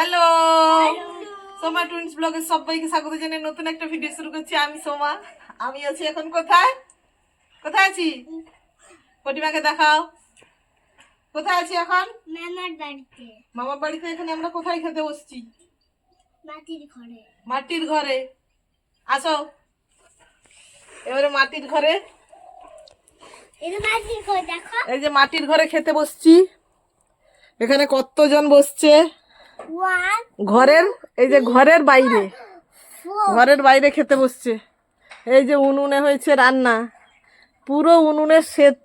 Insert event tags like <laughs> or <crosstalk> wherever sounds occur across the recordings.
Hello Soma twins ব্লগে সবাইকে স্বাগত জানিয়ে নতুন একটা ভিডিও শুরু করছি। আমি সোমা। আমি আছি এখন কোথায়? কোথায় আছি? প্রতিমাকে দেখাও। কোথায় আছি এখন? মামার বাড়িতে। মামার বাড়িতে এখানে আমরা কোথায় খেতে বসছি? মাটির ঘরে। মাটির ঘরে। আসো। এবারে মাটির ঘরে। এই যে মাটির ঘরে খেতে বসছি। এখানে কতজন বসছে? ঘরের এই যে ঘরের বাইরে। ঘরের বাইরে খেতে বসছে। এই যে উনুনে হয়েছে রান্না। পুরো উনুনের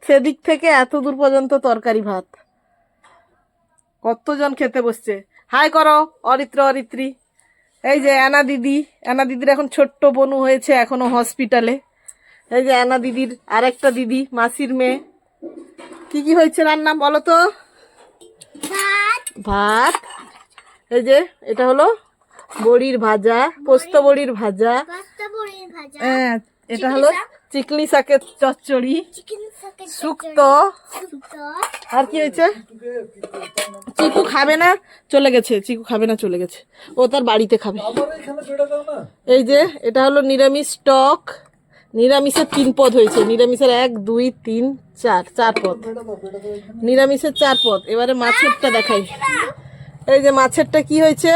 সেদিক থেকে এত দূর পর্যন্ত তরকারি ভাত। কতজন খেতে বসছে। হাই করো অরিত্র অরিত্রী। এই যে অ্যানা দিদি। অ্যানা দিদির এখন ছোট্ট বনু হয়েছে এখনও হসপিটালে। এই যে অ্যানা দিদির আরেকটা দিদি মাসির মেয়ে। কি কি হয়েছে রান্না বলো তো? ভাত। ভাত। এই যে এটা হলো বড়ির ভাজা পোস্ত বড়ির ভাজা। পাস্তা বড়ির ভাজা। হ্যাঁ এটা হলো চিকনি শাকের চচ্চড়ি। শুক্তো। আর কি হয়েছে? চিকু খাবে না চলে গেছে। চিকু খাবে না চলে গেছে। ও তার বাড়িতে খাবে। এই যে এটা হলো নিরামিষ টক। নিরামিষের তিন পদ হয়েছে। নিরামিষের এক দুই তিন চার। চার পদ। নিরামিষের চার পদ। এবারে মাছেরটা দেখাই। এই যে মাছেরটা কি হয়েছে?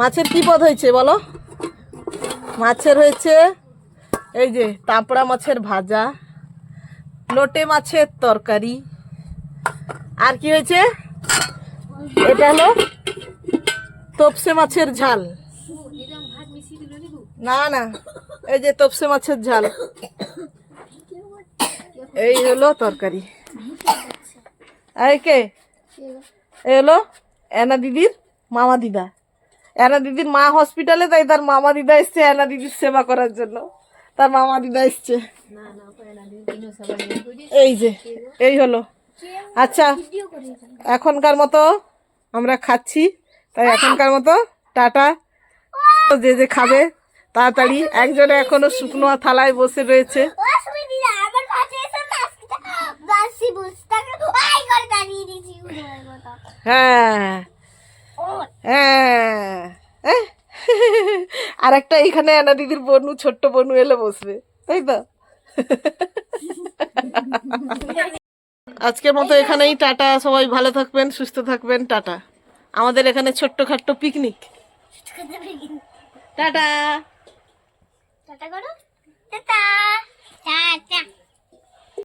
মাছের কি পদ হয়েছে বলো? মাছের হয়েছে এই যে তাপড়া মাছের ভাজা, লোটে মাছের তরকারি। আর কি হয়েছে? এটা হলো তপসে মাছের ঝাল। না না, এই যে তপসে মাছের ঝাল। এই হলো তরকারি। কে? এই হলো দিদির মামা দিদা। এনা দিদির মা হসপিটালে তাই তার মামা দিদা এসছে এনা দিদির সেবা করার জন্য। তার মামা দিদা এসছে। এই যে, এই হলো। আচ্ছা। এখনকার মতো আমরা খাচ্ছি। তাই এখনকার মতো টাটা। যে যে খাবে, তাড়াতাড়ি। একজনে এখনও শুকনো থালায় বসে রয়েছে ও সুমি দিদা আমার কাছে এসে মাস্কটা বাসি বুঝতাকে আই করে দাঁড়িয়ে দিয়েছি উড়ার মতো হ্যাঁ। হ্যাঁ। <laughs> আর একটা এখানে এনা দিদির বনু ছোট্ট বনু এলে বসবে তাই তো? <laughs> আজকের মতো এখানেই টাটা সবাই ভালো থাকবেন সুস্থ থাকবেন টাটা। আমাদের এখানে ছোট্ট খাট্ট পিকনিক। টাটা। টাটা করো। টাটা। টাটা।